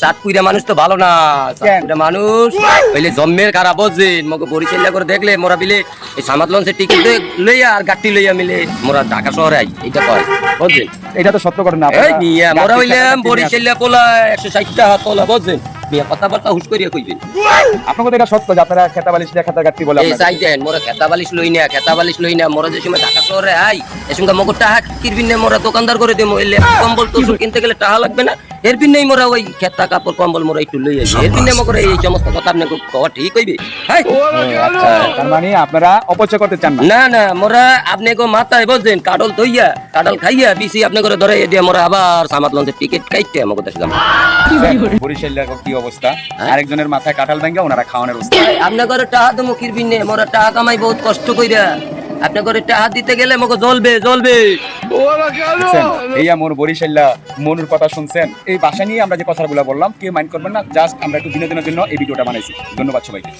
চাঁদপুরা মানুষ তো ভালো না চাঁদপুরা মানুষ মগে করে দেখলে মোরা বিলে এই সামাত লঞ্চের টিকিট লইয়া আর গাড়ি লইয়া মিলে মোরা ঢাকা শহরে আই এটা কয়। বুঝছেন এটা তো সত্য ঘটনা। এই মিয়া মোরা হইলাম বরিশাল্লা পোলা একশো ষাট টাকা তোলা বুঝছেন মিয়া কথাবার্তা হুশ করিয়া কইবেন। আপনার কথা এটা সত্য যে আপনারা খেতা বালিশ দিয়ে খেতা গাড়ি বলে এই আপনারা। চাই দেন মোরা খেতা বালিশ লই না খেতা বালিশ লই না মোরা যে সময় ঢাকা শহরে আই এ সঙ্গে মগর টাহা কিরবিন না মোরা দোকানদার করে দেবো এলে কম্বল তো কিনতে গেলে টাহা লাগবে না? এর বিন্নেই মোরা ওই খেতা কাপড় কম্বল মোরা একটু লই আসি এর বিন্নে মগর এই সমস্ত কথা আপনি কওয়া ঠিক হ্যাঁ আচ্ছা, তার মানে আপনারা অপচয় করতে চান না? না না মোরা আপনি গো মাথায় বুঝছেন কাডল থইয়া কাডল খাইয়া বিসি আপনি করে ধরে দিয়ে মোরা আবার সামাত লঞ্চের টিকিট কাইতে আমাকে দেশে যাব। বরিশালের কি অবস্থা? আরেকজনের মাথায় কাঁঠাল ভেঙে ওনারা খাওয়ানোর অবস্থা। আপনার ঘরে টাহা তো মুখির বিন্নে মোরা টাহা কামাই বহুত কষ্ট কইরা। আপনার ঘরে টাহা দিতে গেলে মগে জ্বলবে জ্বলবে। দেখছেন? এই আমার বরিশাল্লা মনুর কথা শুনছেন। এই বাসা নিয়ে আমরা যে কথাগুলো বললাম কেউ মাইন্ড করবেন না জাস্ট আমরা একটু বিনোদনের জন্য এই ভিডিওটা বানাইছি। ধন্যবাদ সবাইকে।